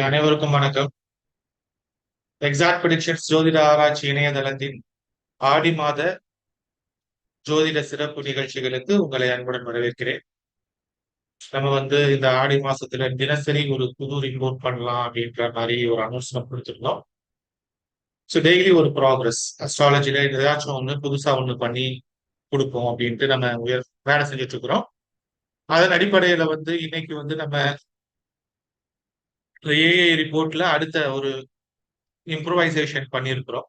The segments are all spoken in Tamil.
அனைவருக்கும் வணக்கம். எக்ஸாக்ட் ப்ரிடிக்ஷன்ஸ் ஜோதிட ஆராய்ச்சி இணையதளத்தின் ஆடி மாத ஜோதிட சிறப்பு நிகழ்ச்சிகளுக்கு உங்களை அன்புடன் வரவேற்கிறேன். நம்ம வந்து இந்த ஆடி மாசத்துல தினசரி ஒரு புது ரிப்போர்ட் பண்ணலாம் அப்படின்ற மாதிரி ஒரு அனௌன்ஸ்மெண்ட் கொடுத்துருந்தோம். ஸோ டெய்லி ஒரு ப்ராக்ரஸ் அஸ்ட்ராலஜில ஏதாச்சும் ஒன்று புதுசா ஒன்று பண்ணி கொடுப்போம் அப்படின்ட்டு நம்ம உயர் வேலை செஞ்சுட்டு இருக்கிறோம். அதன் அடிப்படையில வந்து இன்னைக்கு வந்து நம்ம ஏஐ ரிப்போர்ட்ல அடுத்த ஒரு இம்ப்ரூவைசேஷன் பண்ணியிருக்கிறோம்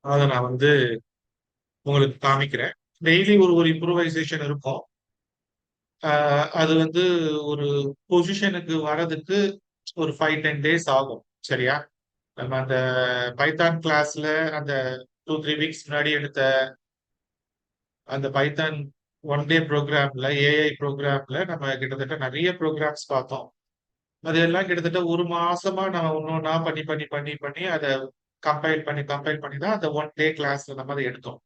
அதை நான் வந்து உங்களுக்கு காமிக்கிறேன். டெய்லி ஒரு ஒரு இம்ப்ரூவைசேஷன் இருக்கும். அது வந்து ஒரு பொசிஷனுக்கு வரதுக்கு ஒரு ஃபைவ் டென் டேஸ் ஆகும். சரியா? நம்ம அந்த பைத்தான் கிளாஸ்ல அந்த டூ த்ரீ வீக்ஸ் முன்னாடி எடுத்த அந்த பைத்தான் ஒன் டே ப்ரோக்ராம்ல ஏஐ ப்ரோக்ராம்ல நம்ம கிட்டத்தட்ட நிறைய ப்ரோக்ராம்ஸ் பார்த்தோம். அதெல்லாம் கிட்டத்தட்ட ஒரு மாசமா நம்ம ஒன்னொன்னா பண்ணி பண்ணி பண்ணி பண்ணி அதை கம்பைல் பண்ணி கம்பைல் பண்ணி தான் அந்த ஒன் டே கிளாஸ்ல நம்ம அதை எடுத்தோம்.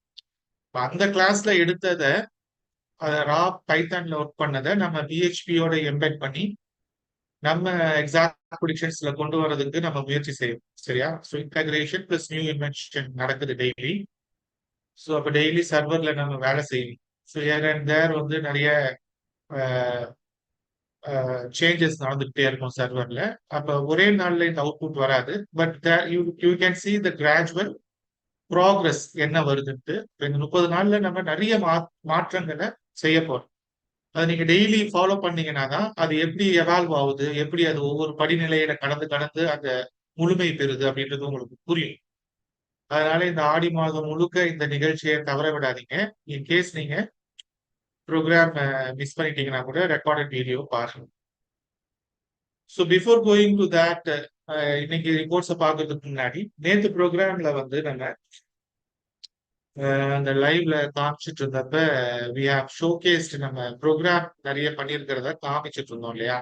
அந்த கிளாஸ்ல எடுத்ததை அதை ரா பைத்தான்ல ஒர்க் பண்ணதை நம்ம பிஹெச்பியோட எம்பெட் பண்ணி நம்ம எக்ஸாக்ட் ப்ரிடிக்ஷன்ஸ்ல கொண்டு வரதுக்கு நம்ம முயற்சி செய்யும் சரியா? So integration plus new invention நடக்குது டெய்லி ஸோ அப்போ டெய்லி சர்வர்ல நம்ம வேலை செய்யணும். ஸோ ஏர் அண்ட் தேர் வந்து நிறைய சேஞ்சஸ் நடந்துகிட்டே இருக்கும் சர்வர்ல அப்ப ஒரே நாள்ல இந்த அவுட்புட் வராது. But you you can see the gradual progress என்ன வருதுன்ட்டு. இந்த முப்பது நாள்ல நம்ம நிறைய மா மாற்றங்களை செய்ய போறோம். அதை நீங்க டெய்லி ஃபாலோ பண்ணீங்கன்னா தான் அது எப்படி எவால்வ் ஆகுது எப்படி அது ஒவ்வொரு படிநிலையில கடந்து கடந்து அந்த முழுமை பெறுது அப்படின்றது உங்களுக்கு புரியும். அதனால இந்த ஆடி மாதம் முழுக்க இந்த நிகழ்ச்சியை தவற விடாதீங்க. இன்கேஸ் நீங்க ப்ரோக்ராம் மிஸ் uh, பண்ணிட்டீங்கன்னா கூட ரெக்கார்டட் வீடியோ பாருங்க. So before going to that இன்னைக்கு ரிப்போர்ட்ஸை பார்க்கறதுக்கு முன்னாடி நேற்று ப்ரோக்ராம்ல வந்து நம்ம uh, அந்த லைவ்ல காமிச்சிட்டு இருந்தப்ப வி ஹாவ் ஷோகேஸ்ட் நம்ம ப்ரோக்ராம் நிறைய பண்ணியிருக்கிறத காமிச்சிட்டு இருந்தோம் இல்லையா?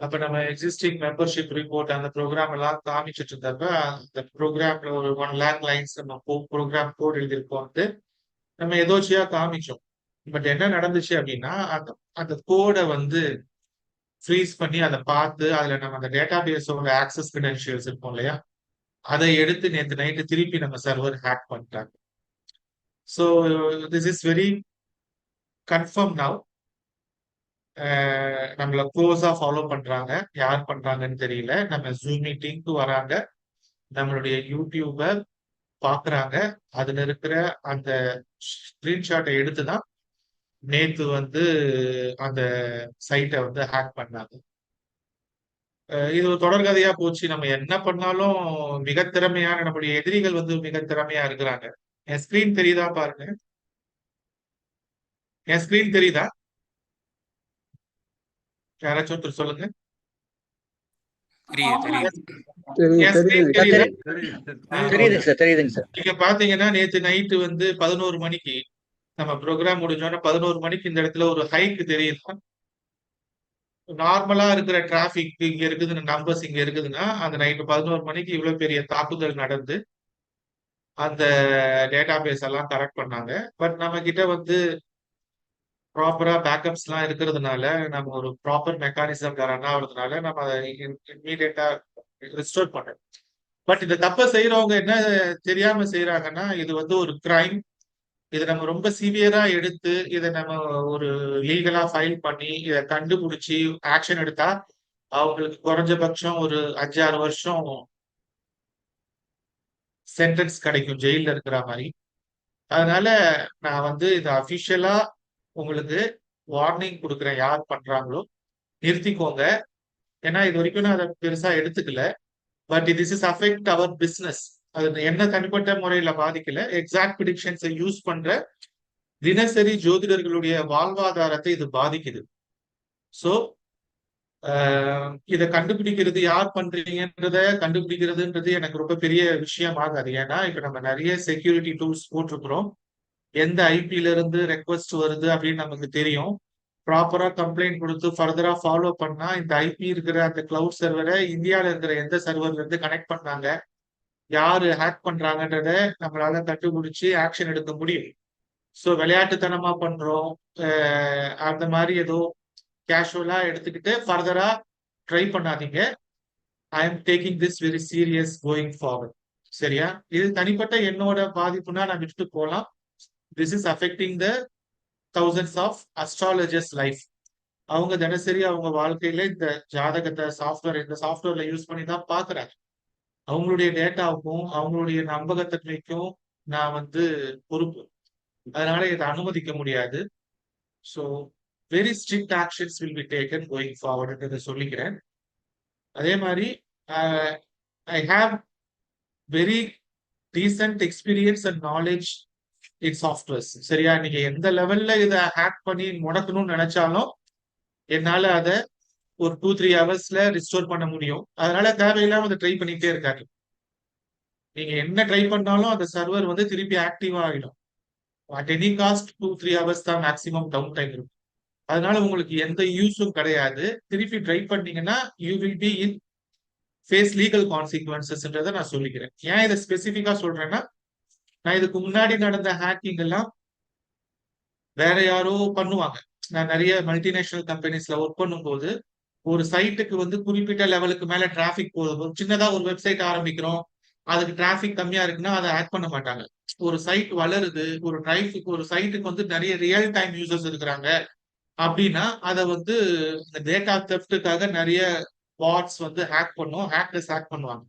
அப்ப நம்ம எக்ஸிஸ்டிங் மெம்பர்ஷிப் ரிப்போர்ட் அந்த ப்ரோக்ராம் எல்லாம் காமிச்சிட்டு இருந்தப்ப அந்த ப்ரோக்ராம்ல ஒரு ஒன் லேக் லைன்ஸ் நம்ம ப்ரோக்ராம் கோட் எழுதியிருக்கோம் வந்து நம்ம எதோச்சியா காமிச்சோம். பட் என்ன நடந்துச்சு அப்படின்னா அந்த அந்த கோடை வந்து ஃப்ரீஸ் பண்ணி அதை பார்த்து அதுல நம்ம அந்த டேட்டா பேஸோட ஆக்சஸ் கிரெடென்ஷியல்ஸ் இருக்கும் இல்லையா? அதை எடுத்து நேற்று நைட்டு திருப்பி நம்ம சர்வர் ஹேக் பண்ணிட்டாங்க. So this is very confirm now நம்மள க்ளோஸா ஃபாலோ பண்றாங்க. யார் பண்றாங்கன்னு தெரியல. நம்ம ஜூம் மீட்டிங்க்கு வராங்க. நம்மளுடைய யூடியூப பாக்குறாங்க அதுல இருக்கிற அந்த ஸ்கிரீன்ஷாட்டை எடுத்து தான் நேத்து வந்து அந்த சைட்டை வந்து ஹேக் பண்ணாங்க. இது ஒரு தொடர்கதையா போச்சு. நம்ம என்ன பண்ணாலும் மிக திறமையான நம்முடைய எதிரிகள் வந்து மிக திறமையா இருக்கிறாங்க. என் ஸ்கிரீன் தெரியுதா பாருங்க. என் ஸ்கிரீன் தெரியுதா? யாராச்சும் ஒருத்தர் சொல்லுங்க. நீங்க பாத்தீங்கன்னா நேத்து நைட்டு வந்து பதினோரு மணிக்கு நம்ம ப்ரோக்ராம் முடிஞ்சோன்னா பதினோரு மணிக்கு இந்த இடத்துல ஒரு ஹைக்கு தெரியுதா? நார்மலா இருக்கிற டிராபிக் இங்க இருக்குதுன்னு நம்பர்ஸ் இங்க இருக்குதுன்னா அந்த நைட்டு பதினோரு மணிக்கு இவ்வளவு பெரிய தாக்குதல் நடந்து அந்த டேட்டா பேஸ் எல்லாம் கரெக்ட் பண்ணாங்க. பட் நம்ம கிட்ட வந்து ப்ராப்பரா பேக்கப்ஸ் எல்லாம் இருக்கிறதுனால நம்ம ஒரு ப்ராப்பர் மெக்கானிசம் ரன் ஆகுறதுனால நம்ம அதை இம்மீடியட்டா ரிஸ்டோர் பண்றோம் பட் இந்த தப்பை செய்யறவங்க என்ன தெரியாம செய்யறாங்கன்னா இது வந்து ஒரு கிரைம் இதை நம்ம ரொம்ப சிவியரா எடுத்து இதை நம்ம ஒரு லீகலா ஃபைல் பண்ணி இதை கண்டுபிடிச்சி ஆக்ஷன் எடுத்தா அவங்களுக்கு குறைஞ்சபட்சம் ஒரு அஞ்சாறு வருஷம் சென்டென்ஸ் கிடைக்கும் ஜெயில இருக்கிற மாதிரி. அதனால நான் வந்து இது அபிஷியலா உங்களுக்கு வார்னிங் கொடுக்குறேன். யார் பண்றாங்களோ நிறுத்திக்கோங்க. ஏன்னா இது வரைக்கும் நான் அதை பெருசா எடுத்துக்கல. But this is affect our business அது என்ன தனிப்பட்ட முறையில பாதிக்கல. எக்ஸாக்ட் ப்ரிடிக்ஷன்ஸை யூஸ் பண்ற தினசரி ஜோதிடர்களுடைய வாழ்வாதாரத்தை இது பாதிக்குது. ஸோ இதை கண்டுபிடிக்கிறது யார் பண்றீங்கன்றத கண்டுபிடிக்கிறதுன்றது எனக்கு ரொம்ப பெரிய விஷயம் ஆகாது. ஏன்னா இப்ப நம்ம நிறைய செக்யூரிட்டி டூல்ஸ் போட்டிருக்கிறோம். எந்த ஐபில இருந்து ரெக்வஸ்ட் வருது அப்படின்னு நமக்கு தெரியும். ப்ராப்பரா கம்ப்ளைண்ட் கொடுத்து ஃபர்தரா ஃபாலோ பண்ணா இந்த ஐபி இருக்கிற அந்த கிளவுட் சர்வரை இந்தியாவில இருக்கிற எந்த சர்வர்ல இருந்து கனெக்ட் பண்ணாங்க? யாரு ஹேக் பண்றாங்கன்றத நம்மளால கண்டுபிடிச்சு ஆக்ஷன் எடுக்க முடியும் ஸோ விளையாட்டுத்தனமா பண்றோம். அந்த மாதிரி ஏதோ கேஷுவலா எடுத்துக்கிட்டு ஃபர்தரா ட்ரை பண்ணாதீங்க. I am taking this very serious going forward சரியா? இது தனிப்பட்ட என்னோட பாதிப்புனா நான் விட்டுட்டு போகலாம் this is affecting the thousands of astrologers life அவங்க தினசரி அவங்க வாழ்க்கையில இந்த ஜாதகத்தை சாஃப்ட்வேர் இந்த சாஃப்ட்வேர்ல யூஸ் பண்ணி தான் பாக்குறாங்க அவங்களுடைய டேட்டாவுக்கும் அவங்களுடைய நம்பகத்தன்மைக்கும் நான் வந்து பொறுப்பு. அதனால இதை அனுமதிக்க முடியாது. So very strict actions will be taken going ஃபார்வர்டுன்றதை சொல்லிக்கிறேன். அதே மாதிரி I have very decent experience and knowledge in softwares சரியா? நீங்க எந்த லெவல்ல இதை ஹேக் பண்ணி முடக்கணும்னு நினைச்சாலும் என்னால அதை ஒரு டூ த்ரீ ஹவர்ஸ்ல ரிஸ்டோர் பண்ண முடியும். அதனால தேவையில்லாம அதை ட்ரை பண்ணிட்டே இருக்காரு நீங்க என்ன ட்ரை பண்ணாலும் அந்த சர்வர் வந்து திருப்பி ஆக்டிவா ஆகிடும் at any cost two three hours தான் மேக்ஸிமம் டவுன் டைம் இருக்கும். அதனால உங்களுக்கு எந்த யூஸும் கிடையாது. திருப்பி ட்ரை பண்ணீங்கன்னா you will be in face legal கான்சிக்வன்சஸ்ன்றதை நான் சொல்லிக்கிறேன். ஏன் இதை ஸ்பெசிஃபிக்கா சொல்றேன்னா நான் இதுக்கு முன்னாடி நடந்த ஹேக்கிங் எல்லாம் வேற யாரோ பண்ணுவாங்க. நான் நிறைய மல்டிநேஷனல் கம்பெனிஸ்ல ஒர்க் பண்ணும்போது ஒரு சைட்டுக்கு வந்து குறிப்பிட்ட லெவலுக்கு மேல டிராபிக் போதும் சின்னதா ஒரு வெப்சைட் ஆரம்பிக்கிறோம். அதுக்கு டிராபிக் கம்மியா இருக்குன்னா அதை ஆட் பண்ண மாட்டாங்க. ஒரு சைட் வளருது ஒரு டிராபிக் ஒரு சைட்டுக்கு வந்து நிறைய ரியல் டைம் யூசர்ஸ் இருக்கிறாங்க அப்படின்னா அதை வந்து இந்த டேட்டா தெஃப்ட்டுக்காக நிறைய பாட்ஸ் வந்து ஹேக் பண்ணும். ஹேக்கர்ஸ் ஹேக் பண்ணுவாங்க.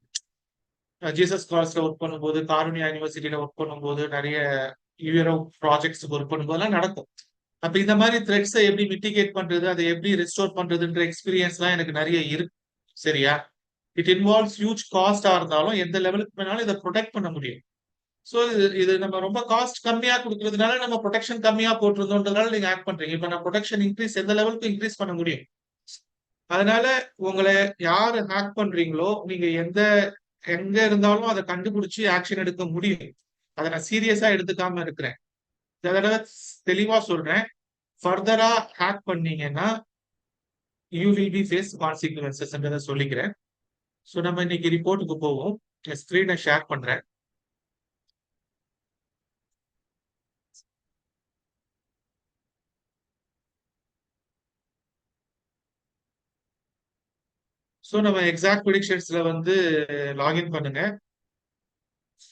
ஜீசஸ் கால்ஸ்ல ஒர்க் பண்ணும்போது காருணியா யூனிவர்சிட்டியில ஒர்க் பண்ணும்போது நிறைய யூரோ ப்ராஜெக்ட்ஸ் ஒர்க் பண்ணும்போதெல்லாம் நடக்கும். அப்ப இந்த மாதிரி த்ரெட்ஸை எப்படி மிட்டிகேட் பண்றது அதை எப்படி ரெஸ்டோர் பண்றதுன்ற எக்ஸ்பீரியன்ஸ்லாம் எனக்கு நிறைய இருக்கு. சரியா? இட் இன்வால்வ்ஸ் ஹியூஜ் காஸ்டா இருந்தாலும் எந்த லெவலுக்கு வேணாலும் இதை ப்ரொடெக்ட் பண்ண முடியும். ஸோ இது இது நம்ம ரொம்ப காஸ்ட் கம்மியா கொடுக்கறதுனால நம்ம ப்ரொடெக்ஷன் கம்மியா போட்டிருந்தோன்றதுனால நீங்க ஆக்ட் பண்றீங்க. இப்ப நான் ப்ரொடெக்ஷன் இன்க்ரீஸ் எந்த லெவலுக்கு இன்க்ரீஸ் பண்ண முடியும். அதனால உங்களை யார் ஹேக் பண்றீங்களோ நீங்க எந்த எங்க இருந்தாலும் அதை கண்டுபிடிச்சு ஆக்ஷன் எடுக்க முடியும். அதை நான் சீரியஸா எடுத்துக்காம இருக்கிறேன். இந்த தடவை தெளிவா சொல்றேன். ஃபர்தரா ஹேக் பண்ணீங்கன்னா யூ வில் பி ஃபேஸ் கான்சிக்வன்சஸ்ன்றதை சொல்லிக்கிறேன். ஸோ நம்ம இன்னைக்கு ரிப்போர்ட்டுக்கு போவோம். ஸ்க்ரீனை ஷேர் பண்றேன். ஸோ நம்ம எக்ஸாக்ட் ப்ரிடிக்ஷன்ஸ்ல வந்து லாகின் பண்ணுங்க.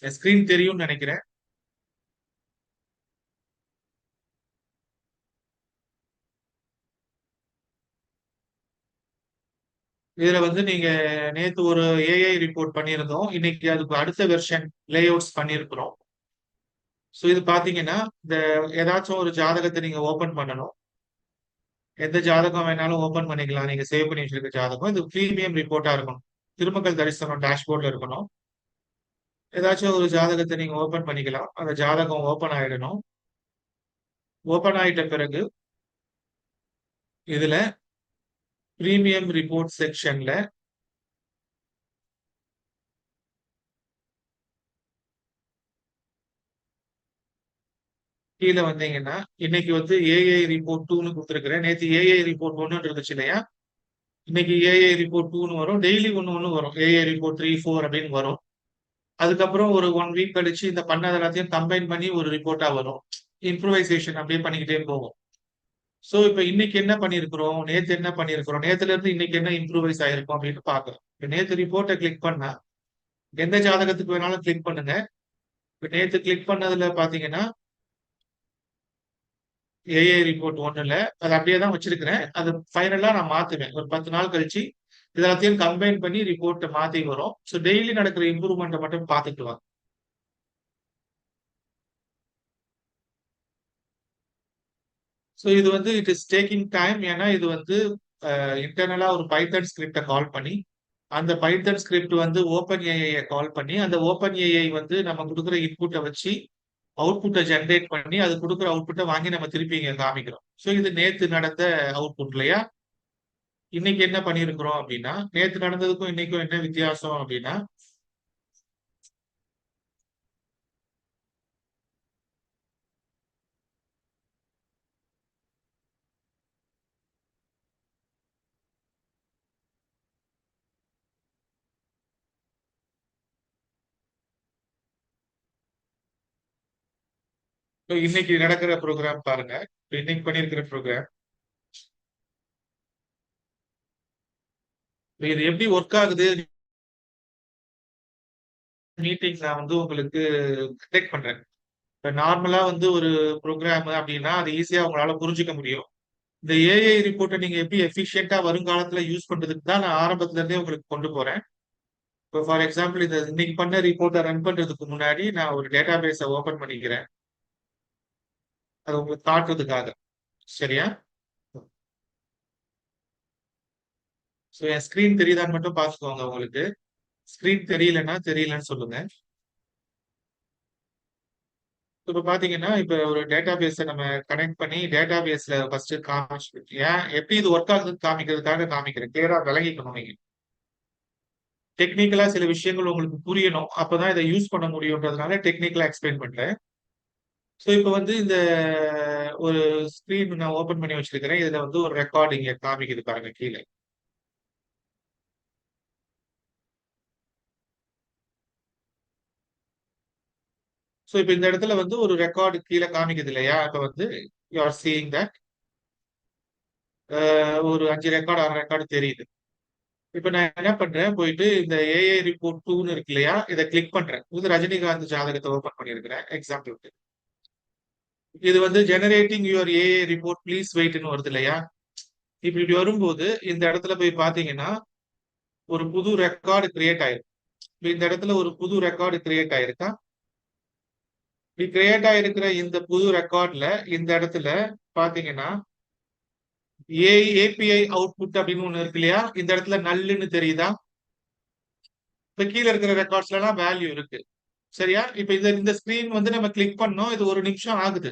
ஸ்க்ரீன் தெரியும்னு நினைக்கிறேன். இதுல வந்து நீங்க நேத்து ஒரு ஏஐ ரிப்போர்ட் பண்ணியிருந்தோம். இன்னைக்கு அதுக்கு அடுத்த வெர்ஷன் லே அவுட்ஸ் பண்ணியிருக்கிறோம். ஸோ இது பாத்தீங்கன்னா இந்த ஏதாச்சும் ஒரு ஜாதகத்தை நீங்க ஓபன் பண்ணணும். எந்த ஜாதகம் வேணாலும் ஓபன் பண்ணிக்கலாம். நீங்க சேவ் பண்ணி வச்சிருக்க ஜாதகம். இது ப்ரீமியம் ரிப்போர்ட்டா இருக்கணும். திருமக்கள் தரிசனம் டேஷ்போர்ட்ல இருக்கணும். ஏதாச்சும் ஒரு ஜாதகத்தை நீங்க ஓபன் பண்ணிக்கலாம். அந்த ஜாதகம் ஓபன் ஆயிடணும். ஓபன் ஆயிட்ட பிறகு இதுல பிரீமியம் ரிப்போர்ட் செக்ஷன்ல கீழே வந்தீங்கன்னா இன்னைக்கு வந்து ஏஐ ரிப்போர்ட் டூன்னு கொடுத்துருக்குறேன். நேற்று ஏஐ ரிப்போர்ட் ஒன்னு இருந்துச்சு இல்லையா? இன்னைக்கு ஏஐ ரிப்போர்ட் டூன்னு வரும். டெய்லி ஒன்று ஒன்று வரும். ஏஐ ரிப்போர்ட் த்ரீ ஃபோர் அப்படின்னு வரும். அதுக்கப்புறம் ஒரு ஒன் வீக் கழிச்சு இந்த பண்ணது எல்லாத்தையும் கம்பைன் பண்ணி ஒரு ரிப்போர்ட்டா வரும். இம்ப்ரூவைசேஷன் அப்படியே பண்ணிக்கிட்டே போகும். ஸோ இப்போ இன்னைக்கு என்ன பண்ணிருக்கிறோம் நேத்து என்ன பண்ணிருக்கிறோம் நேத்துல இருந்து இன்னைக்கு என்ன இம்ப்ரூவைஸ் ஆயிருக்கும் அப்படின்னு பாக்குறோம் இப்போ நேத்து ரிப்போர்ட்டை கிளிக் பண்ணா எந்த ஜாதகத்துக்கு வேணாலும் கிளிக் பண்ணுங்க. இப்போ நேத்து கிளிக் பண்ணதுல பாத்தீங்கன்னா ஏஐ ரிப்போர்ட் ஒண்ணுல அது அப்படியே தான் வச்சிருக்கிறேன். அது ஃபைனலாக நான் மாத்துவேன். ஒரு பத்து நாள் கழிச்சு இதெல்லாத்தையும் கம்பைன் பண்ணி ரிப்போர்ட்டை மாத்தி வரும். ஸோ டெய்லி நடக்கிற இம்ப்ரூவ்மெண்ட்டை மட்டும் பார்த்துட்டு ஸோ இது வந்து இட் இஸ் டேக்கிங் டைம் ஏன்னா இது வந்து இன்டர்னலா ஒரு பைத்தன் ஸ்கிரிப்டை கால் பண்ணி அந்த பைத்தன் ஸ்கிரிப்ட் வந்து ஓப்பன் ஏஐயை கால் பண்ணி அந்த ஓப்பன் ஏஐ வந்து நம்ம கொடுக்குற இன்புட்டை வச்சு அவுட்புட்டை ஜென்ரேட் பண்ணி அது கொடுக்குற அவுட்புட்டை வாங்கி நம்ம திருப்பி இங்கே காமிக்கிறோம். ஸோ இது நேத்து நடந்த அவுட்புட் இல்லையா? இன்னைக்கு என்ன பண்ணியிருக்கிறோம் அப்படின்னா நேத்து நடந்ததுக்கும் இன்னைக்கும் என்ன வித்தியாசம் அப்படின்னா இன்னைக்கு நடக்கிற ப்ரோக்ராம் பாருங்க. இன்னைக்கு பண்ணியிருக்கிற ப்ரோக்ராம் இது எப்படி ஒர்க் ஆகுது? மீட்டிங் நான் வந்து உங்களுக்கு கண்டக்ட் பண்றேன். இப்ப நார்மலா வந்து ஒரு ப்ரோக்ராம் அப்படின்னா அது ஈஸியா உங்களால புரிஞ்சுக்க முடியும். இந்த ஏஐ ரிப்போர்ட்டை நீங்க எப்படி எஃபிஷியண்டா வருங்காலத்துல யூஸ் பண்றதுக்கு தான் நான் ஆரம்பத்துல இருந்தே உங்களுக்கு கொண்டு போறேன். இப்போ ஃபார் எக்ஸாம்பிள் இந்த இன்னைக்கு பண்ண ரிப்போர்ட்டை ரன் பண்றதுக்கு முன்னாடி நான் ஒரு டேட்டா பேஸை ஓபன் பண்ணிக்கிறேன். அது உங்களுக்கு காட்டுறதுக்காக. சரியா? ஸோ என் ஸ்கிரீன் தெரியுதான்னு மட்டும் பார்த்துக்கோங்க உங்களுக்கு. ஸ்கிரீன் தெரியலன்னா தெரியலன்னு சொல்லுங்க. இப்போ பார்த்தீங்கன்னா இப்போ ஒரு டேட்டா பேஸை நம்ம கனெக்ட் பண்ணி டேட்டா பேஸில் ஃபஸ்ட்டு காமிச்சு ஏன் எப்படி இது ஒர்க் ஆகுதுன்னு காமிக்கிறதுக்காக காமிக்கிறேன். கிளியராக விளங்கிக்கணும் நீங்கள் டெக்னிக்கலாக சில விஷயங்கள் உங்களுக்கு புரியணும். அப்போ தான் இதை யூஸ் பண்ண முடியுன்றதுனால டெக்னிக்கலாக எக்ஸ்பிளைன் பண்ணுறேன் ஸோ இப்போ வந்து இந்த ஒரு ஸ்க்ரீன் நான் ஓபன் பண்ணி வச்சிருக்கிறேன். இதுல வந்து ஒரு ரெக்கார்டிங் காமிக்குது பாருங்க கீழே. ஸோ இப்போ இந்த இடத்துல வந்து ஒரு ரெக்கார்டு கீழே காமிக்குது இல்லையா? இப்போ வந்து யூ ஆர் சீயிங் தட் ஒரு அஞ்சு ரெக்கார்டு ஆறு ரெக்கார்டு தெரியுது. இப்போ நான் என்ன பண்றேன்? போயிட்டு இந்த ஏஐ ரிப்போர்ட் டூன்னு இருக்கு இல்லையா? இதை கிளிக் பண்றேன். இது ரஜினிகாந்த் ஜாதகத்தை ஓபன் பண்ணியிருக்கிறேன். எக்ஸாம்பிளுக்கு இது வந்து generating your AI report please வெயிட்னு வருது இல்லையா? இப்போ இப்படி வரும்போது இந்த இடத்துல போய் பாத்தீங்கன்னா ஒரு புது ரெக்கார்டு கிரியேட் ஆயிருக்கு. இந்த இடத்துல ஒரு புது ரெக்கார்டு கிரியேட் ஆயிருக்கா? இப்படி கிரியேட் ஆயிருக்கிற இந்த புது ரெக்கார்ட்ல இந்த இடத்துல பாத்தீங்கன்னா ஏ ஏபிஐ அவுட்புட் அப்படின்னு ஒண்ணு இருக்கு இல்லையா? இந்த இடத்துல நல்லுன்னு தெரியுதா? இப்ப கீழே இருக்கிற ரெக்கார்ட்ஸ்ல எல்லாம் வேல்யூ இருக்கு. சரியா? இப்ப இந்த இந்த ஸ்கிரீன் வந்து நம்ம கிளிக் பண்ணோம் இது ஒரு நிமிஷம் ஆகுது.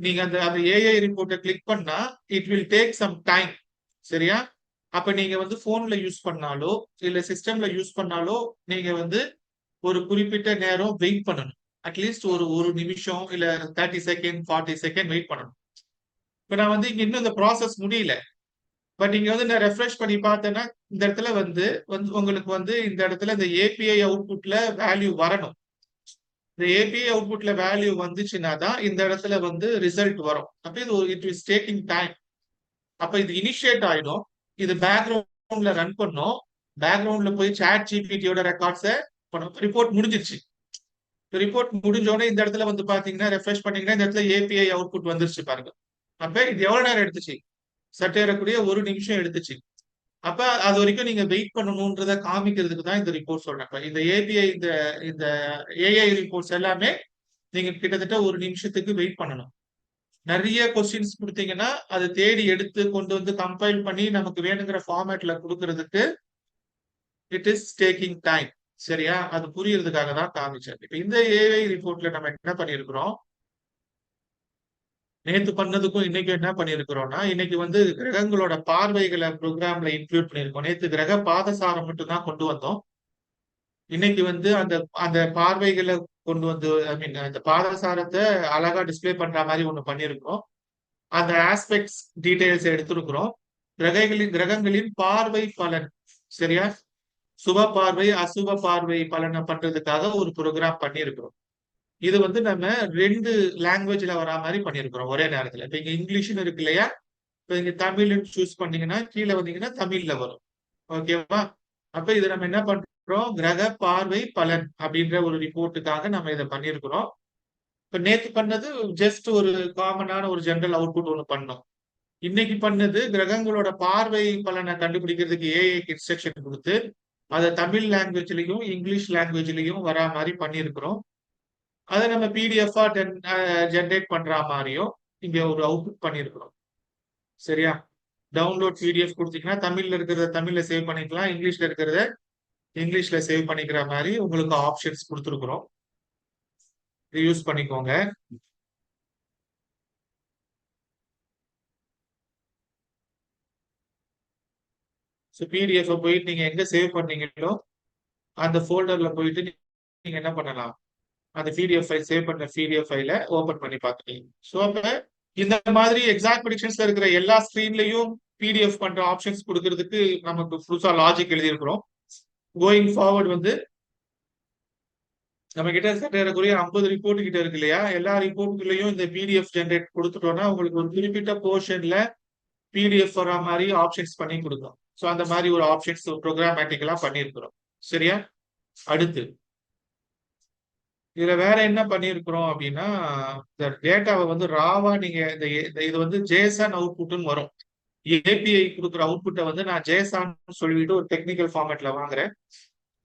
நீங்க அந்த அந்த ஏஐ ரிப்போர்ட்டை கிளிக் பண்ணா it will take some time சரியா? அப்ப நீங்க வந்து போன்ல யூஸ் பண்ணாலோ இல்ல சிஸ்டம்ல யூஸ் பண்ணாலோ நீங்க வந்து ஒரு குறிப்பிட்ட நேரம் வெயிட் பண்ணணும். அட்லீஸ்ட் ஒரு ஒரு நிமிஷம் இல்ல thirty second forty second wait பண்ணணும். இப்ப நான் வந்து இங்க இன்னும் இந்த ப்ராசஸ் முடியல. பட் இங்க வந்து நான் ரெஃப்ரெஷ் பண்ணி பார்த்தேன்னா இந்த இடத்துல வந்து வந்து உங்களுக்கு வந்து இந்த இடத்துல இந்த ஏபிஐ அவுட்புட்ல வேல்யூ வரணும். இந்த ஏபிஐ அவுட்புட்ல வேல்யூ வந்துச்சுன்னா தான் இந்த இடத்துல வந்து ரிசல்ட் வரும். அப்ப இது இட் இஸ் டேக்கிங் டைம் அப்ப இது இனிஷியேட் ஆயிடும். இது பேக்ரவுண்ட்ல ரன் பண்ணும். பேக்ரவுண்ட்ல போய் சாட் ஜிபிடியோட ரெக்கார்ட்ஸை ரிப்போர்ட் முடிஞ்சிருச்சு. ரிப்போர்ட் முடிஞ்சோடனே இந்த இடத்துல வந்து பாத்தீங்கன்னா ரெஃப்ரெஷ் பண்ணீங்கன்னா இந்த இடத்துல ஏபிஐ அவுட்புட் வந்துருச்சு பாருங்க. அப்ப இது எவ்வளவு நேரம் எடுத்துச்சு? சட்டேறக்கூடிய ஒரு நிமிஷம் எடுத்துச்சு. அப்ப அது வரைக்கும் நீங்க வெயிட் பண்ணணும்ன்றத காமிக்கிறதுக்கு தான் இந்த ரிப்போர்ட் சொல்றேன். இந்த ஏபிஐ இந்த இந்த ஏஐ ரிப்போர்ட்ஸ் எல்லாமே நீங்க கிட்டத்தட்ட ஒரு நிமிஷத்துக்கு வெயிட் பண்ணணும். நிறைய கொஸ்டின்ஸ் கொடுத்தீங்கன்னா அதை தேடி எடுத்து கொண்டு வந்து கம்பைல் பண்ணி நமக்கு வேணுங்கிற ஃபார்மேட்ல கொடுக்கறதுக்கு இட் இஸ் டேக்கிங் டைம் சரியா? அது புரியறதுக்காக தான் காமிச்சேன். இப்ப இந்த ஏஐ ரிப்போர்ட்ல நம்ம என்ன பண்ணிருக்கிறோம் நேத்து பண்ணதுக்கும் இன்னைக்கு என்ன பண்ணிருக்கிறோம்னா இன்னைக்கு வந்து கிரகங்களோட பார்வைகளை ப்ரோக்ராம்ல இன்க்ளூட் பண்ணிருக்கோம் நேத்து கிரக பாதசாரம் மட்டும் தான் கொண்டு வந்தோம். இன்னைக்கு வந்து அந்த அந்த பார்வைகளை கொண்டு வந்து ஐ மீன் அந்த பாதசாரத்தை அழகா டிஸ்பிளே பண்ற மாதிரி ஒண்ணு பண்ணிருக்கோம் அந்த ஆஸ்பெக்ட்ஸ் டீடைல்ஸ் எடுத்திருக்கிறோம். கிரகங்களின் கிரகங்களின் பார்வை பலன் சரியா? சுப பார்வை அசுப பார்வை பலனை பண்றதுக்காக ஒரு ப்ரோக்ராம் பண்ணியிருக்கிறோம். இது வந்து நம்ம ரெண்டு லாங்குவேஜ்ல வரா மாதிரி பண்ணிருக்கிறோம் ஒரே நேரத்துல. இப்ப இங்க இங்கிலீஷ்னு இருக்கு இல்லையா? இப்ப இங்க தமிழ்னு சூஸ் பண்ணீங்கன்னா கீழே வந்தீங்கன்னா தமிழ்ல வரும். ஓகேவா அப்ப இது நம்ம என்ன பண்றோம்? கிரக பார்வை பலன் அப்படின்ற ஒரு ரிப்போர்ட்டுக்காக நம்ம இதை பண்ணிருக்கிறோம் இப்ப நேத்து பண்ணது ஜஸ்ட் ஒரு காமனான ஒரு ஜென்ரல் அவுட்புட் ஒன்று பண்ணோம். இன்னைக்கு பண்ணது கிரகங்களோட பார்வை பலனை கண்டுபிடிக்கிறதுக்கு ஏஐ இன்ஸ்ட்ரக்ஷன் கொடுத்து அதை தமிழ் லாங்குவேஜ்லயும் இங்கிலீஷ் லாங்குவேஜ்லயும் வரா மாதிரி பண்ணியிருக்கிறோம். அதை நம்ம பிடிஎஃபா ஜென்ரேட் பண்ற மாதிரியும் இங்க ஒரு அவுட்புட் பண்ணிருக்கிறோம். சரியா? டவுன்லோட் பிடிஎஃப் கொடுத்தீங்கன்னா தமிழ்ல இருக்கிறத தமிழ்ல சேவ் பண்ணிக்கலாம் இங்கிலீஷ்ல இருக்கிறத இங்கிலீஷ்ல சேவ் பண்ணிக்கிற மாதிரி உங்களுக்கு ஆப்ஷன்ஸ் கொடுத்துருக்குறோம். இது யூஸ் பண்ணிக்கோங்க. ஸோ பிடிஎஃப் போயிட்டு நீங்க எங்க சேவ் பண்ணீங்களோ அந்த ஃபோல்டர்ல போயிட்டு நீங்க என்ன பண்ணலாம்? அந்த பிடிஎஃப் ஃபைல் சேவ் பண்ண பிடிஎஃப் ஃபைல ஓபன் பண்ணி பார்த்துக்கலாம். ஸோ அப்ப இந்த மாதிரி எக்ஸாக்ட் ப்ரிடிக்ஷன்ஸ்ல இருக்கிற எல்லா ஸ்கிரீன்லயும் பிடிஎஃப் பண்ற ஆப்ஷன்ஸ் கொடுக்கறதுக்கு நமக்கு புதுசா லாஜிக் எழுதியிருக்கிறோம். கோயிங் ஃபார்வர்ட் வந்து நம்ம கிட்ட சட்டேறக்குரிய ஐம்பது ரிப்போர்ட் கிட்ட இருக்கு இல்லையா? எல்லா ரிப்போர்ட்டுகளையும் இந்த பிடிஎஃப் ஜென்ரேட் கொடுத்துட்டோம்னா உங்களுக்கு ஒரு குறிப்பிட்ட போர்ஷன்ல பிடிஎஃப் வர மாதிரி ஆப்ஷன்ஸ் பண்ணி கொடுக்கும் ஸோ அந்த மாதிரி ஒரு ஆப்ஷன்ஸ் ப்ரோக்ராமேட்டிக்கலா பண்ணியிருக்கிறோம். சரியா? அடுத்து இதுல வேற என்ன பண்ணியிருக்கிறோம் அப்படின்னா இந்த டேட்டாவை வந்து ராவா நீங்க இந்த இது வந்து ஜேசன் அவுட்புட்னு வரும். ஏபிஐ கொடுக்குற அவுட்புட்டை வந்து நான் ஜேசான் சொல்லிட்டு ஒரு டெக்னிக்கல் ஃபார்மேட்ல வாங்குறேன்.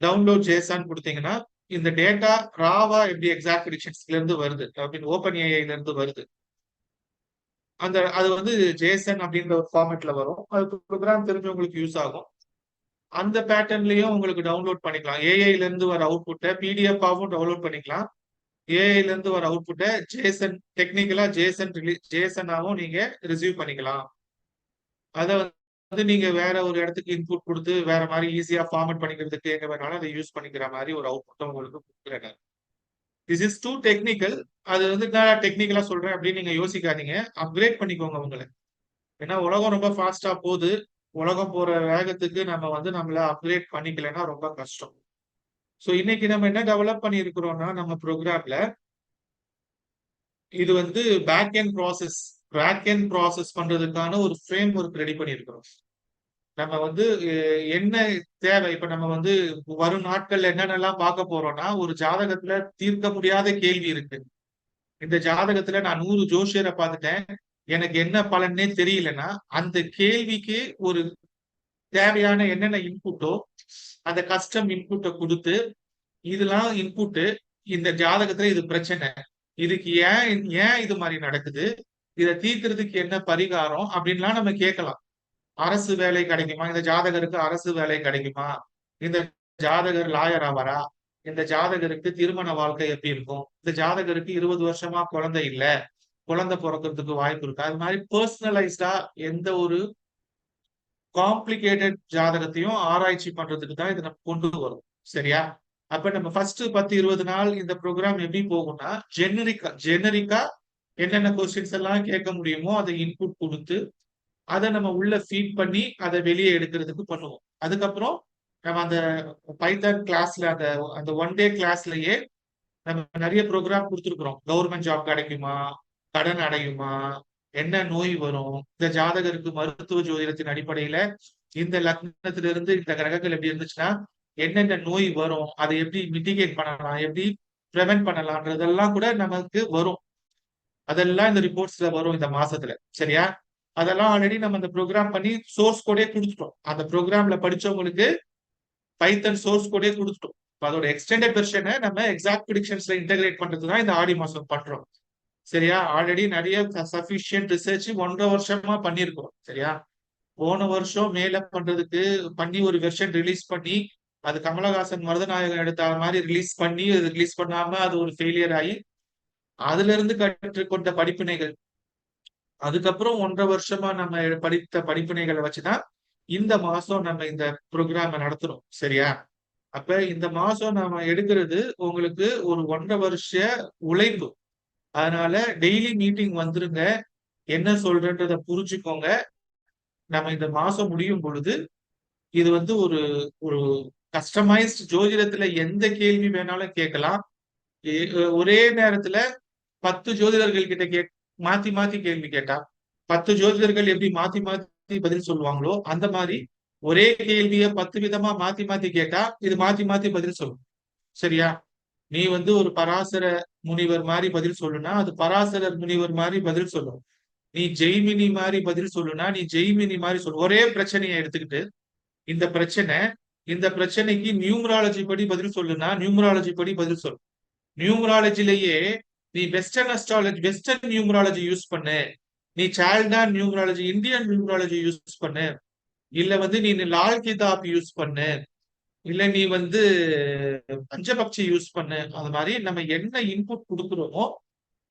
டவுன்லோட் ஜேசான் கொடுத்தீங்கன்னா இந்த டேட்டா ராவா எப்படி எக்ஸாக்ட் ப்ரிடிக்ஷன்ஸ்ல இருந்து வருது? அப்படின்னு ஓப்பன் ஏஐல இருந்து வருது. அந்த அது வந்து ஜேசன் அப்படின்ற ஒரு ஃபார்மேட்ல வரும். அது ப்ரோக்ராம் தெரிஞ்சவங்களுக்கு யூஸ் ஆகும். அந்த பேட்டர்ன்லயும் உங்களுக்கு டவுன்லோட் பண்ணிக்கலாம். ஏஐல இருந்து வர அவுட்புட்டை பிடிஎஃப் ஆகவும் டவுன்லோட் பண்ணிக்கலாம் ஏஐல இருந்து வர அவுட்புட்டை ஜேசன் டெக்னிக்கலா ஜேசன் ஜேசனாவும் நீங்க ரிசீவ் பண்ணிக்கலாம். அதை வந்து நீங்க வேற ஒரு இடத்துக்கு இன்புட் கொடுத்து வேற மாதிரி ஈஸியா ஃபார்மட் பண்ணிக்கிறதுக்கு எங்க வேணாலும் அதை யூஸ் பண்ணிக்கிற மாதிரி ஒரு அவுட்புட் உங்களுக்கு கொடுக்குறேன் திஸ் இஸ் டூ டெக்னிக்கல் அது வந்து நான் டெக்னிக்கலா சொல்றேன் அப்படின்னு நீங்க யோசிக்காதீங்க. அப்கிரேட் பண்ணிக்கோங்க உங்களை. ஏன்னா உலகம் ரொம்ப ஃபாஸ்டா போகுது. உலகம் போற வேகத்துக்கு நம்ம வந்து நம்மள அப்கிரேட் பண்ணிக்கலன்னா ரொம்ப கஷ்டம். ஸோ இன்னைக்கு நம்ம என்ன டெவலப் பண்ணியிருக்கிறோம்னா நம்ம ப்ரோக்ராம்ல இது வந்து back end process back end process பண்றதுக்கான ஒரு ஃப்ரேம் ஒர்க் ரெடி பண்ணியிருக்கிறோம். நம்ம வந்து என்ன தேவை? இப்ப நம்ம வந்து வரும் நாட்கள்ல என்னென்னலாம் பார்க்க போறோம்னா ஒரு ஜாதகத்துல தீர்க்க முடியாத கேள்வி இருக்கு. இந்த ஜாதகத்துல நான் நூறு ஜோஷியரை பார்த்துட்டேன். எனக்கு என்ன பலன்னே தெரியலன்னா அந்த கேள்விக்கு ஒரு தேவையான என்னென்ன இன்புட்டோ அந்த கஸ்டம் இன்புட்டை கொடுத்து இதெல்லாம் இன்புட்டு இந்த ஜாதகத்துல இது பிரச்சனை. இதுக்கு ஏன் ஏன் இது மாதிரி நடக்குது? இதை தீர்க்கிறதுக்கு என்ன பரிகாரம்? அப்படின்லாம் நம்ம கேட்கலாம். அரசு வேலை கிடைக்குமா? இந்த ஜாதகருக்கு அரசு வேலை கிடைக்குமா? இந்த ஜாதகர் லாயர் ஆவாரா இந்த ஜாதகருக்கு திருமண வாழ்க்கை எப்படி இருக்கும்? இந்த ஜாதகருக்கு இருபது வருஷமா குழந்தை இல்ல. குழந்தை பிறக்கிறதுக்கு வாய்ப்பு இருக்கு? அது மாதிரி பர்சனலைஸ்டா எந்த ஒரு காம்ப்ளிகேட்டட் ஜாதகத்தையும் ஆராய்ச்சி பண்றதுக்கு தான் இதை நம்ம கொண்டு வரும். சரியா? அப்ப நம்ம ஃபர்ஸ்ட் பத்து இருபது நாள் இந்த ப்ரோக்ராம் எப்படி போகும்னா ஜெனரிக்கா ஜெனரிக்கா என்னென்ன கொஸ்டின்ஸ் எல்லாம் கேட்க முடியுமோ அதை இன்புட் கொடுத்து அதை நம்ம உள்ள ஃபீட் பண்ணி அதை வெளியே எடுக்கிறதுக்கு பண்ணுவோம். அதுக்கப்புறம் நம்ம அந்த பைத்தான் கிளாஸ்ல அந்த அந்த ஒன் டே கிளாஸ்லயே நம்ம நிறைய ப்ரோக்ராம் கொடுத்துருக்குறோம். கவர்மெண்ட் ஜாப் கிடைக்குமா? கடன் அடையுமா? என்ன நோய் வரும்? இந்த ஜாதகருக்கு மருத்துவ ஜோதிடத்தின் அடிப்படையில இந்த லக்னத்திலிருந்து இந்த கிரகங்கள் எப்படி இருந்துச்சுன்னா என்னென்ன நோய் வரும் அதை எப்படி மிட்டிகேட் பண்ணலாம் எப்படி ப்ரிவென்ட் பண்ணலாம்ன்றதெல்லாம் கூட நமக்கு வரும். அதெல்லாம் இந்த ரிப்போர்ட்ஸ்ல வரும் இந்த மாசத்துல சரியா? அதெல்லாம் ஆல்ரெடி நம்ம அந்த ப்ரோக்ராம் பண்ணி சோர்ஸ் கோடே கொடுத்துட்டோம். அந்த ப்ரோக்ராம்ல படிச்சவங்களுக்கு பைத்தன் சோர்ஸ் கோடே கொடுத்துட்டோம். அதோட எக்ஸ்டெண்டட் வெர்ஷனை நம்ம எக்ஸாக்ட் ப்ரிடிக்ஷன்ஸ்ல இன்டகிரேட் பண்றது தான் இந்த ஆடி மாசம் பண்றோம். சரியா? ஆல்ரெடி நிறைய சஃபிஷியன்ட் ரிசர்ச் ஒன்றரை வருஷமா பண்ணியிருக்கோம் சரியா? போன வருஷம் மேல பண்றதுக்கு பண்ணி ஒரு வெர்ஷன் ரிலீஸ் பண்ணி அது கமலஹாசன் மருதநாயகன் எடுத்த மாதிரி ரிலீஸ் பண்ணி அது ரிலீஸ் பண்ணாம அது ஒரு ஃபெயிலியர் ஆகி அதுல இருந்து கற்றுக்கொண்ட படிப்பினைகள். அதுக்கப்புறம் ஒன்றரை வருஷமா நம்ம படித்த படிப்பினைகளை வச்சுதான் இந்த மாசம் நம்ம இந்த ப்ரோக்ராம நடத்துறோம் சரியா? அப்ப இந்த மாசம் நாம எடுக்கிறது உங்களுக்கு ஒரு ஒன்றரை வருஷ உழைப்பு. அதனால டெய்லி மீட்டிங் வந்துருங்க. என்ன சொல்றன்றத புரிஞ்சுக்கோங்க. நம்ம இந்த மாசம் முடியும் பொழுது இது வந்து ஒரு ஒரு கஸ்டமைஸ்ட் ஜோதிடத்துல எந்த கேள்வி வேணாலும் கேட்கலாம். ஒரே நேரத்துல பத்து ஜோதிடர்கள் கிட்ட கே மாத்தி மாத்தி கேள்வி கேட்டா பத்து ஜோதிடர்கள் எப்படி மாத்தி மாத்தி பதில் சொல்லுவாங்களோ அந்த மாதிரி ஒரே கேள்விய பத்து விதமா மாத்தி மாத்தி கேட்டா இது மாத்தி மாத்தி பதில் சொல்லும். சரியா? நீ வந்து ஒரு பராசர முனிவர் மாதிரி பதில் சொல்லுனா அது பராசரர் முனிவர் மாதிரி பதில் சொல்லும். நீ ஜெய்மினி மாதிரி பதில் சொல்லுனா நீ ஜெய்மினி மாதிரி சொல்லு ஒரே பிரச்சனையை எடுத்துக்கிட்டு இந்த பிரச்சனை இந்த பிரச்சனைக்கு நியூமராலஜி படி பதில் சொல்லுனா நியூமராலஜி படி பதில் சொல்லு நியூமராலஜிலேயே நீ western astrology western numerology use பண்ணு. நீ சால்டா நியூமராலஜி இந்தியன் நியூமராலஜி யூஸ் பண்ணு. இல்ல வந்து நீ லால் கிதாப் யூஸ் பண்ணு. இல்ல நீ வந்து பஞ்சபக்ஷி யூஸ் பண்ணு. அந்த மாதிரி நம்ம என்ன இன்புட் கொடுக்குறோமோ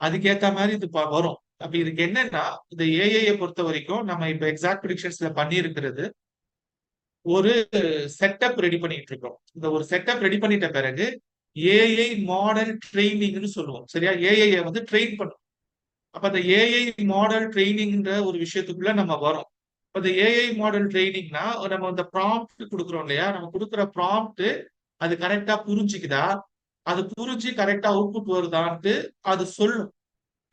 அதுக்கேத்த மாதிரி இது வரும். அப்ப இதுக்கு என்னன்னா இந்த ஏஐயை பொறுத்த வரைக்கும் நம்ம இப்ப எக்ஸாக்ட் ப்ரிடிக்ஷன்ஸ்ல பண்ணியிருக்கிறது ஒரு செட்டப் ரெடி பண்ணிட்டு இருக்கோம் இந்த ஒரு செட்டப் ரெடி பண்ணிட்ட பிறகு ஏஐ மாடல் ட்ரைனிங்னு சொல்லுவோம். சரியா? ஏஐயை வந்து ட்ரெயின் பண்ணும். அப்ப அந்த ஏஐ மாடல் ட்ரைனிங்ன்ற ஒரு விஷயத்துக்குள்ள நம்ம வரோம். இந்த ஏஐ மாடல் ட்ரைனிங்னா நம்ம இந்த ப்ராம்ப்ட் கொடுக்குறோம் இல்லையா? நம்ம கொடுக்குற ப்ராம்ப்ட் அது கரெக்டா புரிஞ்சுக்குதா? அது புரிஞ்சு கரெக்டா அவுட்புட் வருதான்ட்டு அது சொல்லும்.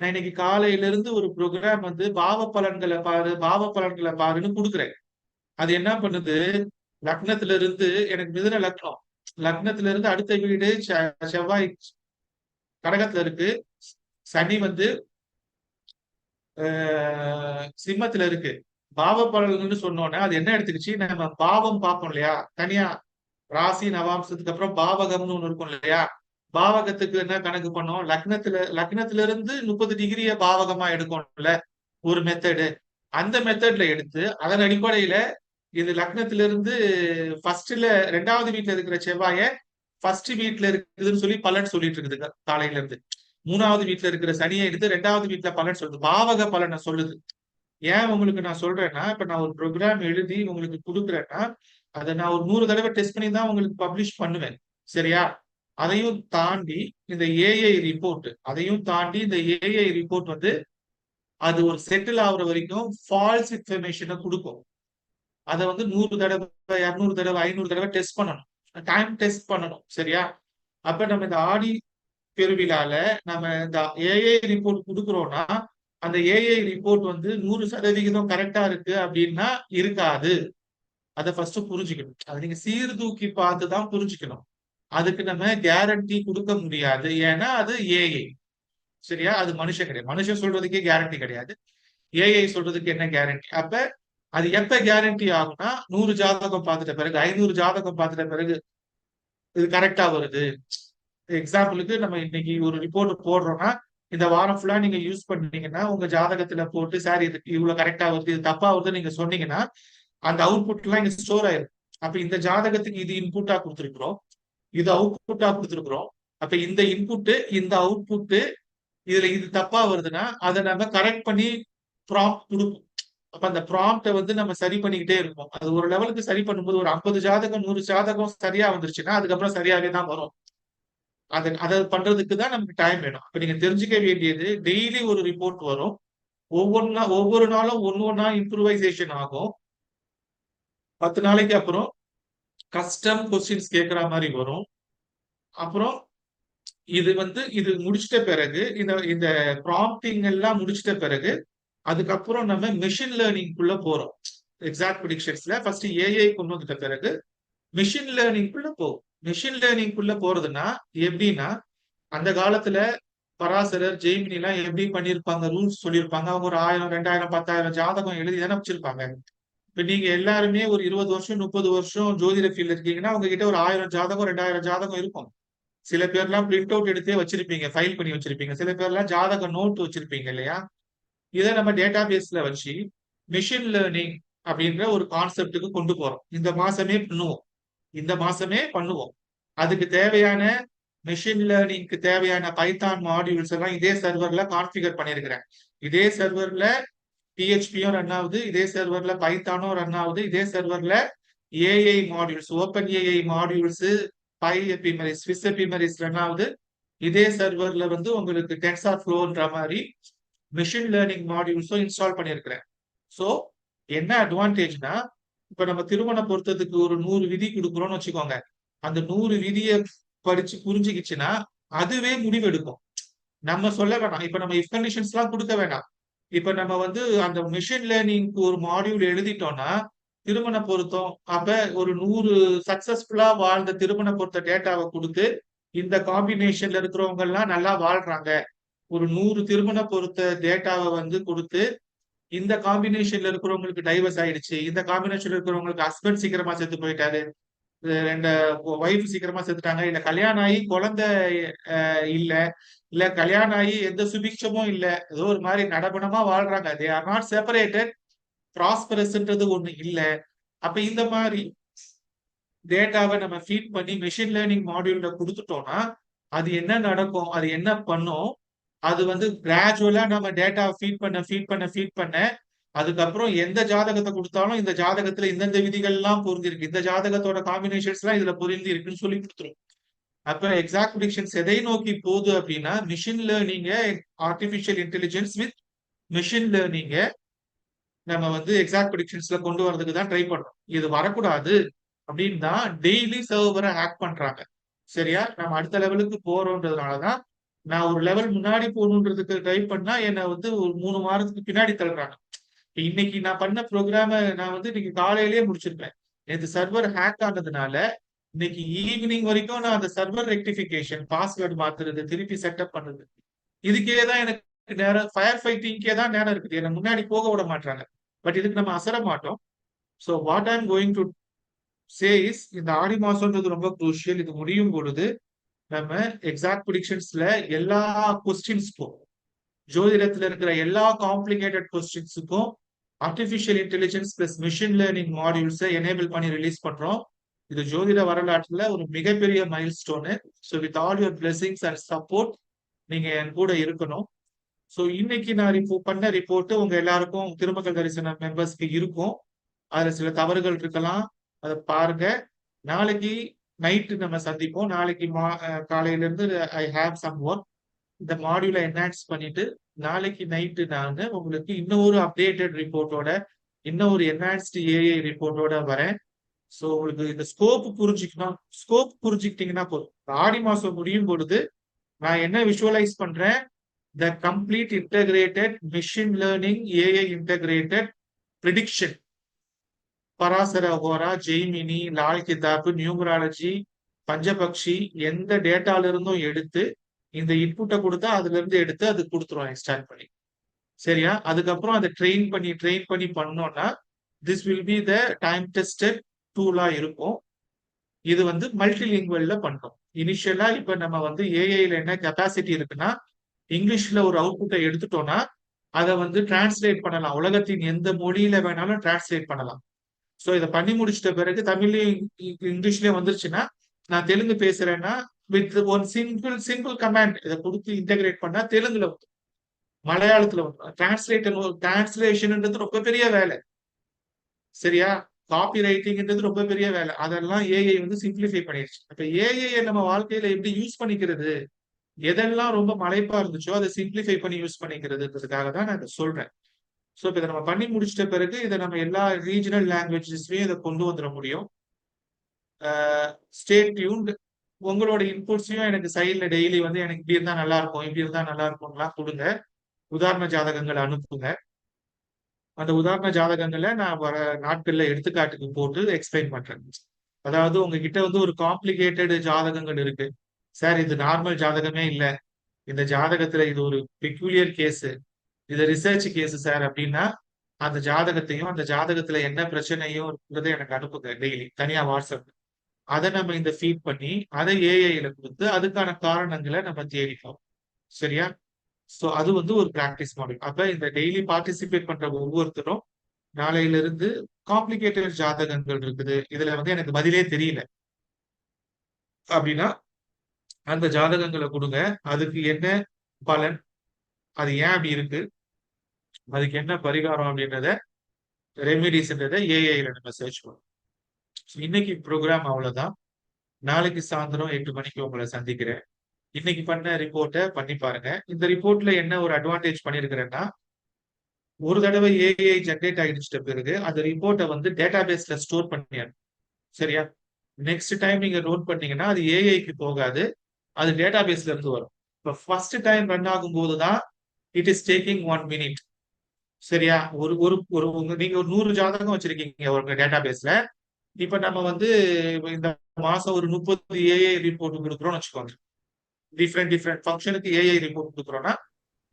நான் இன்னைக்கு காலையில இருந்து ஒரு ப்ரோக்ராம் வந்து பாவ பலன்களை பாரு பாவ பலன்களை பாருன்னு கொடுக்குறேன். அது என்ன பண்ணுது? லக்னத்துல இருந்து எனக்கு மிதுன லக்னம். லக்னத்துல இருந்து அடுத்த வீடு செவ்வாய் கடகத்துல இருக்கு. சனி வந்து சிம்மத்துல இருக்கு. பாவ பலன்கள்னு சொன்னோன்னே அது என்ன எடுத்துக்கிச்சு? நம்ம பாவம் பார்ப்போம் இல்லையா? தனியா ராசி நவாம்சத்துக்கு அப்புறம் பாவகம்னு ஒண்ணு இருக்கும் இல்லையா? பாவகத்துக்கு என்ன கணக்கு பண்ணோம்? லக்னத்துல லக்னத்துல இருந்து முப்பது டிகிரிய பாவகமா எடுக்கணும்ல ஒரு மெத்தடு அந்த மெத்தட்ல எடுத்து அதன் அடிப்படையில இது லக்னத்துல இருந்து ஃபர்ஸ்ட்ல ரெண்டாவது வீட்டுல இருக்கிற செவ்வாய ஃபர்ஸ்ட் வீட்டுல இருக்குதுன்னு சொல்லி பலன் சொல்லிட்டு இருக்குது காலையில இருந்து மூணாவது வீட்டுல இருக்கிற சனியை எடுத்து ரெண்டாவது வீட்டுல பலன் சொல்லுது. பாவக பலனை சொல்லுது. ஏன் உங்களுக்கு நான் சொல்றேன்னா இப்ப நான் ஒரு ப்ரோக்ராம் எழுதி உங்களுக்கு கொடுக்குறேன்னா அதை நான் ஒரு நூறு தடவை டெஸ்ட் பண்ணி தான் உங்களுக்கு பப்ளிஷ் பண்ணுவேன். சரியா? அதையும் தாண்டி இந்த ஏஐ ரிப்போர்ட் அதையும் தாண்டி இந்த ஏஐ ரிப்போர்ட் வந்து அது ஒரு செட்டில் ஆகுற வரைக்கும் ஃபால்ஸ் இன்ஃபர்மேஷனை கொடுக்கும். அதை வந்து நூறு தடவை இரநூறு தடவை ஐநூறு தடவை டெஸ்ட் பண்ணணும். டைம் டெஸ்ட் பண்ணணும். சரியா? அப்ப நம்ம இந்த ஆடி பெருவிழால நம்ம இந்த ஏஐ ரிப்போர்ட் கொடுக்குறோம்னா அந்த ஏஐ ரிப்போர்ட் வந்து நூறு சதவிகிதம் கரெக்டா இருக்கு அப்படின்னா இருக்காது. அதை ஃபர்ஸ்ட் புரிஞ்சுக்கணும். அதை நீங்க சீர்தூக்கி பார்த்து தான் புரிஞ்சுக்கணும். அதுக்கு நம்ம கேரண்டி கொடுக்க முடியாது. ஏன்னா அது ஏஐ சரியா? அது மனுஷன் கிடையாது. மனுஷன் சொல்றதுக்கே கேரண்டி கிடையாது. ஏஐ சொல்றதுக்கு என்ன கேரண்டி அப்ப அது எப்ப கேரண்டி ஆகும்னா நூறு ஜாதகம் பார்த்துட்ட பிறகு ஐநூறு ஜாதகம் பார்த்துட்ட பிறகு இது கரெக்டா வருது. எக்ஸாம்பிளுக்கு நம்ம இன்னைக்கு ஒரு ரிப்போர்ட் போடுறோம்னா இந்த வாரம் ஃபுல்லா நீங்க யூஸ் பண்ணீங்கன்னா உங்க ஜாதகத்துல போட்டு சார் இது இவ்வளவு கரெக்டா வருது இது தப்பா வருது நீங்க சொன்னீங்கன்னா அந்த அவுட்புட் எல்லாம் இங்க ஸ்டோர் ஆயிரும். அப்ப இந்த ஜாதகத்துக்கு இது இன்புட்டா கொடுத்துருக்குறோம். இது அவுட்புட்டா கொடுத்துருக்குறோம். அப்ப இந்த இன்புட் இந்த அவுட்புட் இதுல இது தப்பா வருதுன்னா அதை நம்ம கரெக்ட் பண்ணி ப்ராம்ப்ட் கொடுப்போம். அப்ப அந்த ப்ராம்ப்டை வந்து நம்ம சரி பண்ணிக்கிட்டே இருப்போம். அது ஒரு லெவலுக்கு சரி பண்ணும்போது ஒரு ஐம்பது ஜாதகம் நூறு ஜாதகம் சரியா வந்துருச்சுன்னா அதுக்கப்புறம் சரியாவே தான் வரும். அதை அதை பண்றதுக்கு தான் நமக்கு டைம் வேணும். அப்ப நீங்க தெரிஞ்சுக்க வேண்டியது டெய்லி ஒரு ரிப்போர்ட் வரும். ஒவ்வொன்னா ஒவ்வொரு நாளும் ஒன்னு ஒன்னா இம்ப்ரூவைசேஷன் ஆகும். பத்து நாளைக்கு அப்புறம் கஸ்டம் கொஸ்டின்ஸ் கேட்குற மாதிரி வரும். அப்புறம் இது வந்து இது முடிச்சிட்ட பிறகு இந்த இந்த ப்ராம்ப்டிங் எல்லாம் முடிச்சிட்ட பிறகு அதுக்கப்புறம் நம்ம மெஷின் லேர்னிங்குள்ள போறோம். எக்ஸாக்ட் ப்ரிடிக்ஷன்ஸ்ல ஃபர்ஸ்ட் ஏஐ கொண்டு வந்துட்ட பிறகு மிஷின் லேர்னிங்குள்ள போகும். மிஷின் லேர்னிங்குள்ள போறதுன்னா எப்படின்னா அந்த காலத்துல பராசரர் ஜெய்மினி எல்லாம் எப்படி பண்ணிருப்பாங்க ரூல்ஸ் சொல்லியிருப்பாங்க. அவங்க ஒரு ஆயிரம் ரெண்டாயிரம் பத்தாயிரம் ஜாதகம் எழுதி தானே வச்சிருப்பாங்க இப்ப நீங்க எல்லாருமே ஒரு இருபது வருஷம் முப்பது வருஷம் ஜோதிட ஃபீல்ட் இருக்கீங்கன்னா உங்ககிட்ட ஒரு ஆயிரம் ஜாதகம் ரெண்டாயிரம் ஜாதகம் இருக்கும். சில பேர்லாம் பிரிண்ட் அவுட் எடுத்தே வச்சிருப்பீங்க ஃபைல் பண்ணி வச்சிருப்பீங்க. சில பேர்லாம் ஜாதக நோட் வச்சிருப்பீங்க இல்லையா? இதை நம்ம டேட்டா பேஸ்ல வச்சு மிஷின் லேர்னிங் அப்படின்ற ஒரு கான்செப்டுக்கு கொண்டு போறோம். இந்த மாசமே பண்ணுவோம். இந்த மாசமே பண்ணுவோம். அதுக்கு தேவையான மெஷின் லேர்னிங்க்கு தேவையான பைத்தான் மாடியூல்ஸ் எல்லாம் இதே சர்வர்ல கான்ஃபிகர் பண்ணிருக்கிறேன். இதே சர்வர்ல பிஹெச்பியும் ரன் ஆகுது இதே சர்வர்ல பைத்தானும் ரன் ஆகுது இதே சர்வர்ல AI modules open AI modules py ephemeris Swiss ephemeris run ஆகுது. இதே சர்வர்ல வந்து உங்களுக்கு டென்சார் ஃப்ளோன்ற மாதிரி மிஷின் லேர்னிங் மாடியூல்ஸும் இன்ஸ்டால் பண்ணியிருக்கிறேன் ஸோ என்ன அட்வான்டேஜ்னா இப்ப நம்ம திருமண பொருத்தத்துக்கு ஒரு நூறு விதி கொடுக்குறோம்னு வச்சுக்கோங்க. அந்த நூறு விதியை படிச்சு புரிஞ்சுக்கிச்சுன்னா அதுவே முடிவெடுக்கும். நம்ம சொல்ல வேணாம். இப்ப நம்ம எக்ஸ்பிளனேஷன்ஸ் எல்லாம் கொடுக்க வேணாம். இப்ப நம்ம வந்து அந்த மிஷின் லேர்னிங்க்கு ஒரு மாடியூல் எழுதிட்டோம்னா திருமண பொருத்தம் அப்ப ஒரு நூறு சக்சஸ்ஃபுல்லா வாழ்ந்த திருமண பொருத்த டேட்டாவை கொடுத்து இந்த காம்பினேஷன்ல இருக்கிறவங்க எல்லாம் நல்லா வாழ்றாங்க. ஒரு நூறு திருமண பொருத்த டேட்டாவை வந்து கொடுத்து இந்த காம்பினேஷன்ல இருக்கிறவங்களுக்கு டைவர்ஸ் ஆயிடுச்சு. இந்த காம்பினேஷன்ல இருக்கிறவங்களுக்கு ஹஸ்பண்ட் சீக்கிரமா செத்து போயிட்டாரு. ரெண்டு ஒய்ஃப் சீக்கிரமா செத்துட்டாங்க. இல்ல கல்யாணம் ஆகி குழந்தை இல்ல. இல்ல கல்யாணம் ஆகி எந்த சுபிக்ஷமும் இல்ல. ஏதோ ஒரு மாதிரி நடபணமா வாழ்றாங்க. தே ஆர் நாட் செப்பரேட்டட் ப்ராஸ்பரஸ்ன்றது ஒண்ணு இல்ல. அப்ப இந்த மாதிரி டேட்டாவை நம்ம ஃபீட் பண்ணி மெஷின் லேர்னிங் மாடியூல்ல கொடுத்துட்டோம்னா அது என்ன நடக்கும்? அது என்ன பண்ணும்? அது வந்து கிராஜுவலா நம்ம டேட்டா ஃபீட் பண்ண ஃபீட் பண்ண ஃபீட் பண்ண அதுக்கப்புறம் எந்த ஜாதகத்தை கொடுத்தாலும் இந்த ஜாதகத்துல இந்தந்த விதிகள் எல்லாம் பொருந்திருக்கு. இந்த ஜாதகத்தோட காம்பினேஷன்ஸ் எல்லாம் இதுல பொருந்தி இருக்குன்னு சொல்லி கொடுத்துரும். அப்ப எக்ஸாக்ட் ப்ரிடிக்ஷன்ஸ் எதை நோக்கி போகுது அப்படின்னா மிஷின் லேர்னிங்க ஆர்டிபிஷியல் இன்டெலிஜென்ஸ் வித் மிஷின் லேர்னிங்க நம்ம வந்து எக்ஸாக்ட் ப்ரிடிக்ஷன்ஸ்ல கொண்டு வரதுக்கு தான் ட்ரை பண்றோம். இது வரக்கூடாது அப்படின்னு தான் டெய்லி சர்வரை ஹேக் பண்றாங்க. சரியா? நம்ம அடுத்த லெவலுக்கு போறோன்றதுனாலதான் நான் ஒரு லெவல் முன்னாடி போகணுன்றதுக்கு ட்ரை பண்ணா என்னை வந்து ஒரு மூணு வாரத்துக்கு பின்னாடி தள்ளுறாங்க. இன்னைக்கு நான் பண்ண ப்ரோக்ராம நான் வந்து இன்னைக்கு காலையிலேயே முடிச்சிருப்பேன். நேற்று சர்வர் ஹேக் ஆனதுனால இன்னைக்கு ஈவினிங் வரைக்கும் நான் அந்த சர்வர் ரெக்டிபிகேஷன் பாஸ்வேர்டு மாத்துறது திருப்பி செட்டப் பண்ணுறது இதுக்கே தான் எனக்கு நேரம் ஃபயர் ஃபைட்டிங்கே தான் நேரம் இருக்குது. என்ன முன்னாடி போக விட மாட்டாங்க பட் இதுக்கு நம்ம அசர மாட்டோம். So what I'm going to says இந்த ஆடி மாசம்ன்றது ரொம்ப குரூஷியல் இது முடியும் பொழுது நம்ம எக்ஸாக்ட் ப்ரிடிக்ஷன்ஸ்ல எல்லா கொஸ்டின்ஸ்க்கும் ஜோதிடத்துல இருக்கிற எல்லா complicated கொஸ்டின்ஸுக்கும் artificial intelligence plus machine learning மாடியூல்ஸை enable பண்ணி ரிலீஸ் பண்றோம். இது ஜோதிட வரலாற்றுல ஒரு மிகப்பெரிய milestone so with all your blessings and support நீங்க என் கூட இருக்கணும். ஸோ இன்னைக்கு நான் ரிப்போ பண்ண ரிப்போர்ட் உங்க எல்லாருக்கும் திருமகள் தரிசன மெம்பர்ஸ்க்கு இருக்கும். அதுல சில தவறுகள் இருக்கலாம். அதை பாருங்க. நாளைக்கு நைட்டு நம்ம சந்திப்போம். நாளைக்கு மா காலையில இருந்து ஐ ஹாவ் சம் ஒர்க் இந்த மாடியூலை என்ஹான்ஸ் பண்ணிட்டு நாளைக்கு நைட்டு நாங்கள் உங்களுக்கு இன்னொரு அப்டேட்டட் ரிப்போர்ட்டோட இன்னொரு என்ஹான்ஸ்டு ஏஐ ரிப்போர்ட்டோட வரேன். ஸோ உங்களுக்கு இந்த ஸ்கோப் புரிஞ்சுக்கணும். ஸ்கோப் புரிஞ்சுக்கிட்டீங்கன்னா போதும். ஆடி மாசம் முடியும் பொழுது நான் என்ன விஷுவலைஸ் பண்றேன்? The complete integrated machine learning AI integrated prediction Parashara Hora Jaimini Lal Kitab numerology Panchapakshi எந்த டேட்டால இருந்தும் எடுத்து இந்த இன்புட்டை கொடுத்தா அதுல இருந்து எடுத்து அது கொடுத்துருவோம் எக்ஸ்டாண்ட் பண்ணி. சரியா? அதுக்கப்புறம் அதை ட்ரெயின் பண்ணி ட்ரெயின் பண்ணி பண்ணோம்னா this will be the time tested டூலா இருக்கும். இது வந்து மல்டிலிங்குவல்ல பண்றோம். இனிஷியலா இப்ப நம்ம வந்து ஏஐல என்ன கெப்பாசிட்டி இருக்குன்னா இங்கிலீஷ்ல ஒரு அவுட்புட்டை எடுத்துட்டோம்னா அதை வந்து டிரான்ஸ்லேட் பண்ணலாம். உலகத்தின் எந்த மொழியில வேணாலும் டிரான்ஸ்லேட் பண்ணலாம். ஸோ இதை பண்ணி முடிச்சிட்ட பிறகு தமிழ்லயும் இங்கிலீஷ்லயும் வந்துருச்சுன்னா நான் Telugu பேசுறேன்னா with one simple simple command இதை கொடுத்து இன்டகிரேட் பண்ணா தெலுங்குல வந்து மலையாளத்துல வந்து டிரான்ஸ்லேட்டர் டிரான்ஸ்லேஷன்ன்றது ரொம்ப பெரிய வேலை. சரியா? காப்பி ரைட்டிங்ன்றது ரொம்ப பெரிய வேலை. அதெல்லாம் ஏஐ வந்து சிம்பிளிஃபை பண்ணிடுச்சு அப்ப ஏஐ நம்ம வாழ்க்கையில எப்படி யூஸ் பண்ணிக்கிறது? எதெல்லாம் ரொம்ப மலைப்பா இருந்துச்சோ அதை சிம்பிளிஃபை பண்ணி யூஸ் பண்ணிக்கிறதுன்றதுக்காக தான் நான் இதை சொல்றேன். ஸோ இப்போ இதை நம்ம பண்ணி முடிச்சிட்ட பிறகு இதை நம்ம எல்லா ரீஜனல் லாங்குவேஜஸ்லையும் இதை கொண்டு வந்துட முடியும். ஸ்டேட் டியூன்ட் உங்களோட இன்புட்ஸையும் எனக்கு சைடில் டெய்லி வந்து எனக்கு இப்படி இருந்தால் நல்லா இருக்கும் இப்படி இருந்தால் நல்லா இருக்கும்லாம் கொடுங்க. உதாரண ஜாதகங்களை அனுப்புங்க. அந்த உதாரண ஜாதகங்களை நான் வர நாட்களில் எடுத்துக்காட்டுக்கு போட்டு எக்ஸ்பிளைன் பண்ணுறேன் அதாவது உங்ககிட்ட வந்து ஒரு காம்ப்ளிகேட்டட் ஜாதகங்கள் இருக்கு. சார் இது நார்மல் ஜாதகமே இல்லை. இந்த ஜாதகத்துல இது ஒரு பெக்யூலியர் கேஸு இது ரிசர்ச் கேஸ் சார் அப்படின்னா அந்த ஜாதகத்தையும் அந்த ஜாதகத்துல என்ன பிரச்சனையும் இருக்கிறத எனக்கு அனுப்புங்க டெய்லி தனியா வாட்ஸ்அப் அதை நம்ம இந்த ஃபீட் பண்ணி அதை ஏஐல கொடுத்து அதுக்கான காரணங்களை நம்ம தேடிப்போம் சரியா? ஸோ அது வந்து ஒரு பிராக்டிஸ் மாடல் அப்ப இந்த டெய்லி பார்ட்டிசிபேட் பண்ற ஒவ்வொருத்தரும் நாளையில இருந்து காம்ப்ளிகேட்டட் ஜாதகங்கள் இருக்குது. இதுல வந்து எனக்கு பதிலே தெரியல. அப்படின்னா அந்த ஜாதகங்களை கொடுங்க. அதுக்கு என்ன பலன்? அது ஏன் அப்படி இருக்கு? அதுக்கு என்ன பரிகாரம் அப்படின்றத ரெமிடிஸ்ன்றத ஏஐல நம்ம சர்ச் பண்ணுவோம். இன்னைக்கு ப்ரோக்ராம் அவ்வளவுதான். நாளைக்கு சாயந்தரம் எட்டு மணிக்கு உங்களை சந்திக்கிறேன். இன்னைக்கு பண்ண ரிப்போர்ட்டை பண்ணி பாருங்க. இந்த ரிப்போர்ட்ல என்ன ஒரு அட்வான்டேஜ் பண்ணிருக்கிறேன்னா ஒரு தடவை ஏஐ ஜென்ரேட் ஆகிடுச்சிட்ட பிறகு அந்த ரிப்போர்ட்டை வந்து டேட்டா பேஸ்ல ஸ்டோர் பண்ணியாரு சரியா? நெக்ஸ்ட் டைம் நீங்க நோட் பண்ணீங்கன்னா அது ஏஐக்கு போகாது. அது டேட்டா பேஸ்ல இருந்து வரும். இப்போ ஃபர்ஸ்ட் டைம் ரன் ஆகும் போது தான் it is taking one minute சரியா? ஒரு ஒரு ஒரு நீங்க ஒரு நூறு ஜாதகம் வச்சிருக்கீங்க ஒரு டேட்டா பேஸ்ல இப்ப நம்ம வந்து இந்த மாசம் ஒரு முப்பது ஏஐ ரிப்போர்ட் கொடுக்குறோம்னு வச்சுக்கோங்க. டிஃப்ரெண்ட் டிஃப்ரெண்ட் ஃபங்க்ஷனுக்கு ஏஐ ரிப்போர்ட் கொடுக்குறோம்னா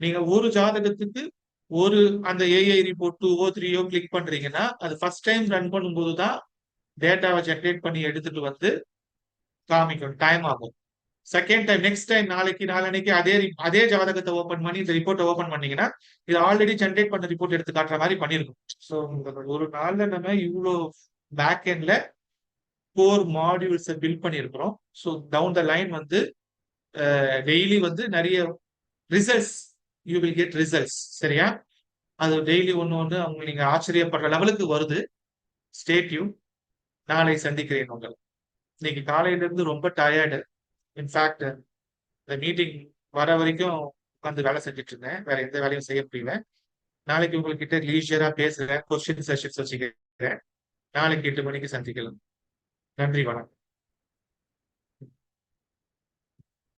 நீங்க ஒரு ஜாதகத்துக்கு ஒரு அந்த ஏஐ ரிப்போர்ட் டூவோ த்ரீயோ கிளிக் பண்றீங்கன்னா அது ஃபர்ஸ்ட் டைம் ரன் பண்ணும்போது தான் டேட்டாவை ஜென்ரேட் பண்ணி எடுத்துட்டு வந்து காமிக்கும். டைம் ஆகும். செகண்ட் டைம் நெக்ஸ்ட் டைம் நாளைக்கு நாளன்னைக்கு அதே அதே ஜாதகத்தை ஓப்பன் பண்ணி இந்த ரிப்போர்ட்டை ஓப்பன் பண்ணீங்கன்னா இது ஆல்ரெடி ஜென்ரேட் பண்ண ரிப்போர்ட் எடுத்து காட்டுற மாதிரி பண்ணிருக்கும் ஸோ ஒரு நாள்ல நம்ம இவ்வளோ பேக் எண்ட்ல கோர் மாடியூல்ஸை பில்ட் பண்ணியிருக்கிறோம். ஸோ டவுன் த லைன் வந்து டெய்லி வந்து நிறைய results you will get results சரியா? அது டெய்லி ஒன்று ஒன்று அவங்க நீங்கள் ஆச்சரியப்படுற லெவலுக்கு வருது. ஸ்டேட்யூ நாளை சந்திக்கிறேன் உங்கள். இன்னைக்கு காலையிலேருந்து ரொம்ப டயர்டு இன்ஃபேக்ட் இந்த மீட்டிங் வர வரைக்கும் உட்காந்து வேலை செஞ்சுட்டு இருந்தேன். வேற எந்த வேலையும் செய்ய முடியல. நாளைக்கு உங்ககிட்ட லீஷரா பேசுறேன் கொஸ்டின் செஷன்ஸ் வச்சுக்கிறேன். நாளைக்கு எட்டு மணிக்கு சந்திக்கலாம். நன்றி வணக்கம்.